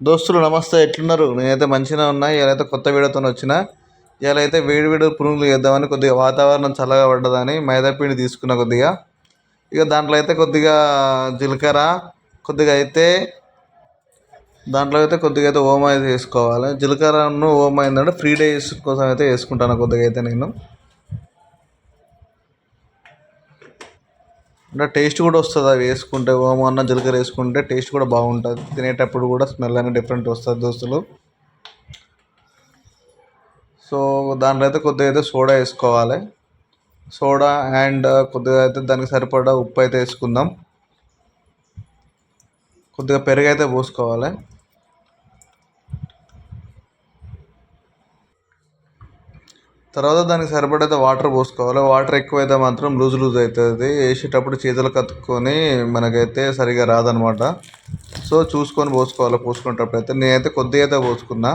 దోస్తులు నమస్తే ఎట్లున్నారు? నేనైతే మంచిగా ఉన్నా ఇవాళైతే కొత్త వీడియోతో వచ్చిన. ఇవాళైతే వేడి వేడి పునుగులు చేద్దామని కొద్దిగా వాతావరణం చల్లగా పడ్డదని మైదాపిండి తీసుకున్న కొద్దిగా. ఇక దాంట్లో అయితే కొద్దిగా జీలకర్ర కొద్దిగా అయితే దాంట్లో అయితే కొద్దిగా అయితే ఓమ అయితే వేసుకోవాలి. జీలకర్రను ఓమ ఏంటంటే ఫ్రీ డేస్ కోసం అయితే వేసుకుంటాను కొద్దిగా అయితే నేను. అంటే టేస్ట్ కూడా వస్తుంది అవి వేసుకుంటే ఓమన్న జీలకర్ర వేసుకుంటే టేస్ట్ కూడా బాగుంటుంది. తినేటప్పుడు కూడా స్మెల్ అనేది డిఫరెంట్ వస్తుంది దోస్తులు. సో దాంట్లో అయితే కొద్దిగా అయితే సోడా వేసుకోవాలి. సోడా అండ్ కొద్దిగా అయితే దానికి సరిపడా ఉప్పు అయితే వేసుకుందాం. కొద్దిగా పెరుగు అయితే పోసుకోవాలి. తర్వాత దానికి సరిపడైతే వాటర్ పోసుకోవాలి. వాటర్ ఎక్కువైతే మాత్రం లూజ్ లూజ్ అవుతుంది. వేసేటప్పుడు చేతులు కత్తుకొని మనకైతే సరిగా రాదనమాట. సో చూసుకొని పోసుకోవాలి. పోసుకునేటప్పుడు అయితే నేనైతే కొద్దిగా అయితే పోసుకున్నా.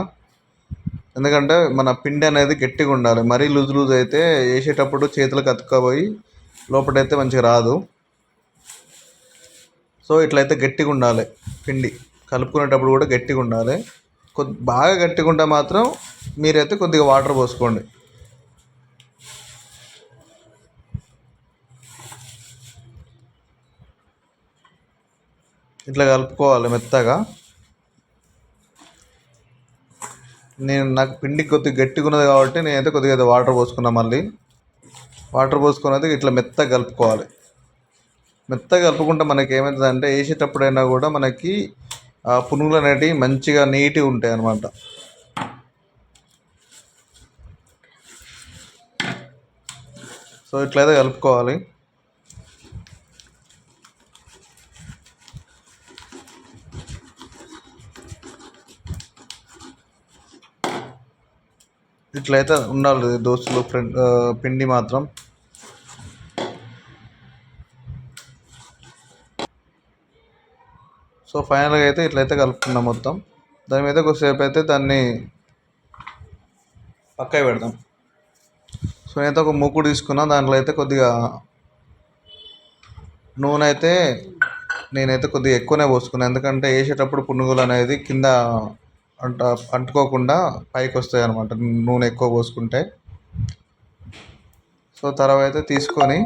ఎందుకంటే మన పిండి అనేది గట్టిగా ఉండాలి. మరీ లూజ్ లూజ్ అయితే వేసేటప్పుడు చేతులు కత్తుకోపోయి లోపలైతే మంచిగా రాదు. సో ఇట్లయితే గట్టిగా ఉండాలి పిండి. కలుపుకునేటప్పుడు కూడా గట్టిగా ఉండాలి. కొద్ది బాగా గట్టిగా ఉంటే మాత్రం మీరైతే కొద్దిగా వాటర్ పోసుకోండి. ఇట్లా కలుపుకోవాలి మెత్తగా. నేను నాకు పిండి కొద్దిగా గట్టిగా ఉన్నది కాబట్టి నేనైతే కొద్దిగా అయితే వాటర్ పోసుకున్నా మళ్ళీ. వాటర్ పోసుకొని అయితే ఇట్లా మెత్తగా కలుపుకోవాలి. మెత్తగా కలుపుకుంటే మనకి ఏమవుతుందంటే వేసేటప్పుడైనా కూడా మనకి ఆ పునుగులు అనేటివి మంచిగా నీట్గా ఉంటాయి అన్నమాట. సో ఇట్లయితే కలుపుకోవాలి. ఇట్లయితే ఉండాలి దోస్తులు ఫ్రెండ్ పిండి మాత్రం. సో ఫైనల్గా అయితే ఇట్లయితే కలుపుకున్నాం మొత్తం. దాని మీద కొద్దిసేపు అయితే దాన్ని పక్కకి పెడదాం. సో నేనైతే ఒక మూకుడు తీసుకున్నా దాంట్లో అయితే కొద్దిగా నూనె అయితే నేనైతే కొద్దిగా ఎక్కువనే పోసుకున్నాను ఎందుకంటే వేసేటప్పుడు పునుగులు అనేది కింద అంట అంటుకోకుండా పైకి వస్తాయి అనమాట నూనె ఎక్కువ పోసుకుంటే. సో తర్వాత అయితే తీసుకొని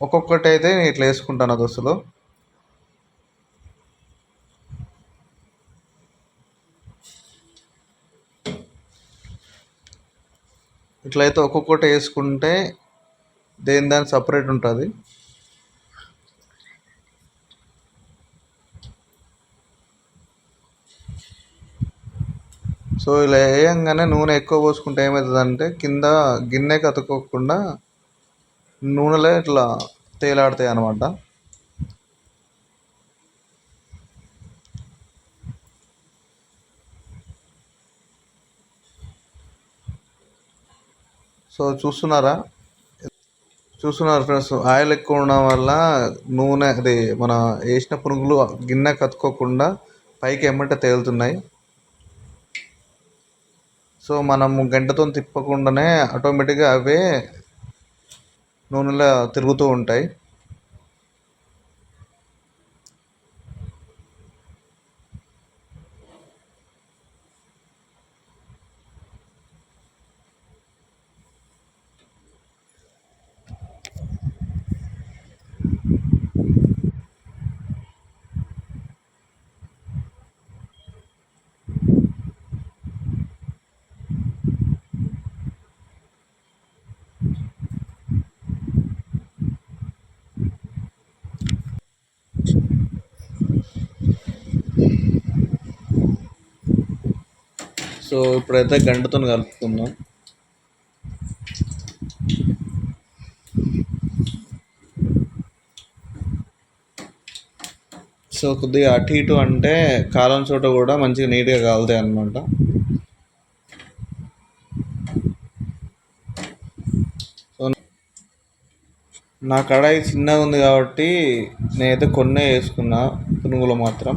ఒక్కొక్కటి అయితే ఇట్లా వేసుకుంటాను దోస్తులు ఇట్లయితే ఒక్కొక్కటి వేసుకుంటే దేని దాని సపరేట్ ఉంటుంది. సో ఇలా వేయంగానే నూనె ఎక్కువ పోసుకుంటే ఏమవుతుందంటే కింద గిన్నె కతుకోకుండా నూనెలో ఇట్లా తేలాడతాయి అన్నమాట. సో చూస్తున్నారా? చూస్తున్నారు ఫ్రెండ్స్ ఆయిల్ ఎక్కువ ఉండడం వల్ల నూనె అది మన వేసిన పునుగులు గిన్నె కత్తుకోకుండా పైకి ఎమ్మట తేలుతున్నాయి. సో మనము గంటతో తిప్పకుండానే ఆటోమేటిక్గా అవే నూనెలో తిరుగుతూ ఉంటాయి. సో ఇప్పుడైతే గంటతో కలుపుకుందాం. సో కొద్దిగా అటు ఇటు అంటే కాలం చోట కూడా మంచిగా నీట్గా కాలుతాయి అన్నమాట. సో నా కడాయి చిన్నగా ఉంది కాబట్టి నేనైతే కొన్నే వేసుకున్నా పునుగులు మాత్రం.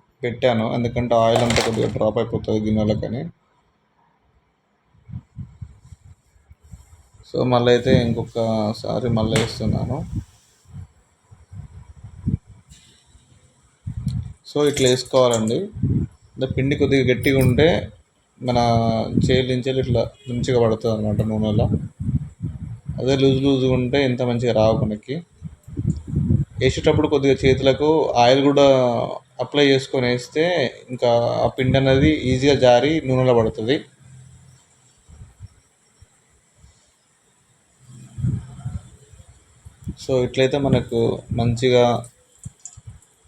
పెట్టాను. ఎందుకంటే ఆయిల్ అంతా కొద్దిగా డ్రాప్ అయిపోతుంది గిన్నెలకని. సో మళ్ళీ అయితే ఇంకొకసారి మళ్ళీ వేస్తున్నాను. సో ఇట్లా వేసుకోవాలండి. అంటే పిండి కొద్దిగా గట్టిగా ఉంటే మన చేతి నుంచి ఇట్లా మంచిగా పడుతుంది అనమాట నూనెలో. అదే లూజ్ లూజ్గా ఉంటే ఇంత మంచిగా రావు మనకి. వేసేటప్పుడు కొద్దిగా చేతులకు ఆయిల్ కూడా అప్లై చేసుకొని వేస్తే ఇంకా ఆ పిండి అనేది ఈజీగా జారి నూనెలో పడుతుంది. సో ఇట్లయితే మనకు మంచిగా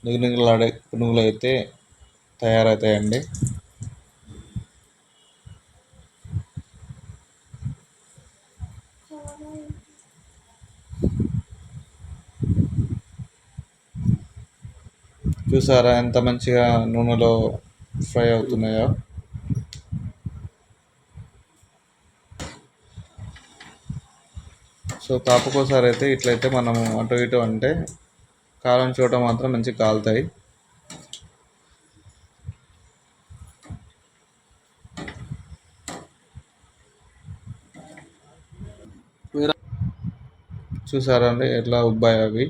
నిగనిగలాడే పునుగులు అయితే తయారవుతాయండి. చూసారా? ఎంత మంచిగా నూనెలో ఫ్రై అవుతున్నాయో. సో తాపకోసారి అయితే ఇట్లయితే మనం అటు ఇటు అంటే కారం చోట మాత్రం మంచిగా కాలుతాయి. చూసారా అండి? ఎట్లా ఉబ్బాయి అవి?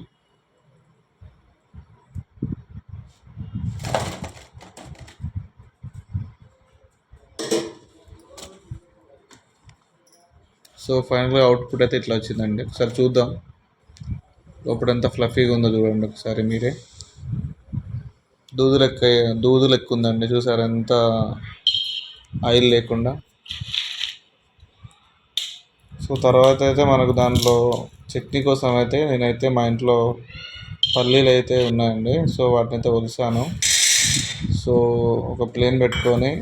సో ఫైనల్గా అవుట్పుట్ అయితే ఇట్లా వచ్చిందండి. ఒకసారి చూద్దాం. లోపల ఎంత ఫ్లఫీగా ఉందో చూడండి ఒకసారి మీరే. దూదు లెక్క దూదు లెక్క ఉందండి. చూసారు ఎంత ఆయిల్ లేకుండా. సో తర్వాత అయితే మనకు దాంట్లో చట్నీ కోసం అయితే నేనైతే మా ఇంట్లో పల్లీలు అయితే ఉన్నాయండి. సో వాటిని అయితే ఒలిసాను సో ఒక ప్లేన్ పెట్టుకొని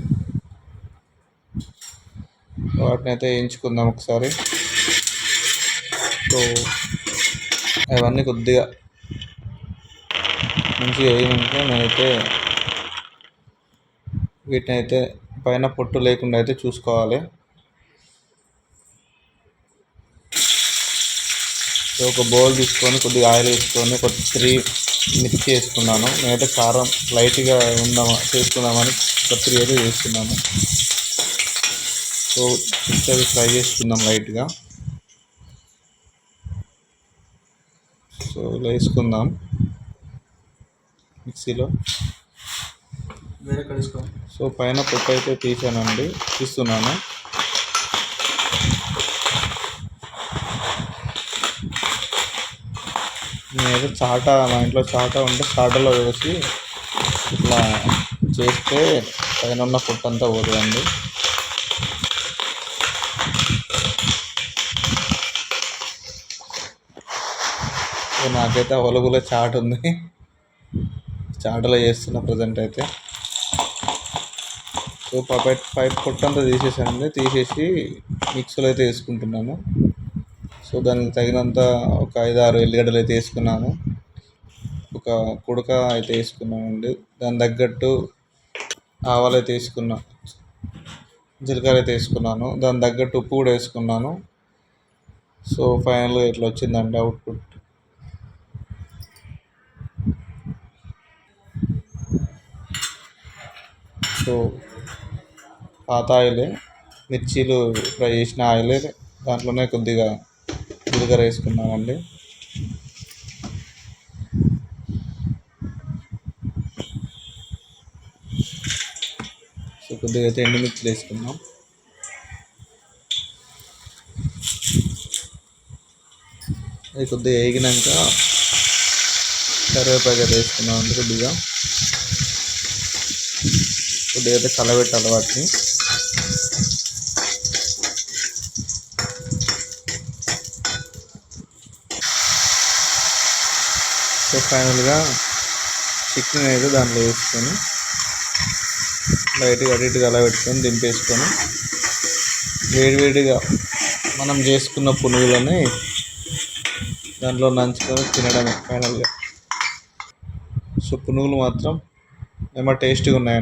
వాటిని అయితే వేయించుకుందాం ఒకసారి. సో అవన్నీ కొద్దిగా మంచిగా వేయినాక నేనైతే వీటిని అయితే పైన పొట్టు లేకుండా అయితే చూసుకోవాలి. సో ఒక బౌల్ తీసుకొని కొద్దిగా ఆయిల్ వేసుకొని ఒక త్రీ మిర్చి వేసుకున్నాను నేనైతే కారం లైట్గా ఉందామా చేసుకుందామని ఒక త్రీ అయితే వేసుకున్నాను సో చిక్కగా ఫ్రై చేసుకుందాం లైట్గా. సో ఇలా వేసుకుందాం మిక్సీలో. వేరే కలుసుకో సో పైన పప్పు అయితే తీసానండి తీస్తున్నాను. నేనైతే చాట మా ఇంట్లో చాట ఉంటే చాటలో వేసి ఇట్లా చేస్తే పైన ఉన్న ఫుడ్ అంతా పోతుందండి. నాకైతే అవైలబుల్గా చాట్ ఉంది. చాటలో చేస్తున్న ప్రజెంట్ అయితే. సో పైప్ పైప్ పొట్టంతా తీసేసానండి తీసేసి మిక్సీలో అయితే వేసుకుంటున్నాను. సో దానికి తగినంత ఒక ఐదు ఆరు ఎల్లిగడ్డలు అయితే వేసుకున్నాను. ఒక కుడక అయితే వేసుకున్నానండి. దాని తగ్గట్టు ఆవాలు అయితే వేసుకున్నా జీలకర్ర అయితే వేసుకున్నాను. దాని తగ్గట్టు ఉప్పు కూడా వేసుకున్నాను. సో ఫైనల్గా ఇట్లా వచ్చిందండి అవుట్పుట్. సో పాత ఆయిలే మిర్చీలు ఫ్రై చేసిన ఆయిలే దాంట్లోనే కొద్దిగా జీలకర్ర వేసుకున్నామండి. సో కొద్దిగా అయితే ఎండుమిర్చిలు వేసుకున్నాం అది కొద్దిగా వేగినాక కరివేపాకు వేసుకున్నాం అండి కొద్దిగా. కొద్దిగా కలబెట్టాలి వాటిని. సో ఫైనల్గా చికెన్ అయితే దాంట్లో వేసుకొని లైట్గా అటు ఇటుగా కలబెట్టుకొని దింపేసుకొని వేడివేడిగా మనం చేసుకున్న పునుగులని దాంట్లో నంచుకొని తినడమే ఫైనల్గా. సో పునుగులు మాత్రం ఏమో టేస్టీగా ఉన్నాయండి.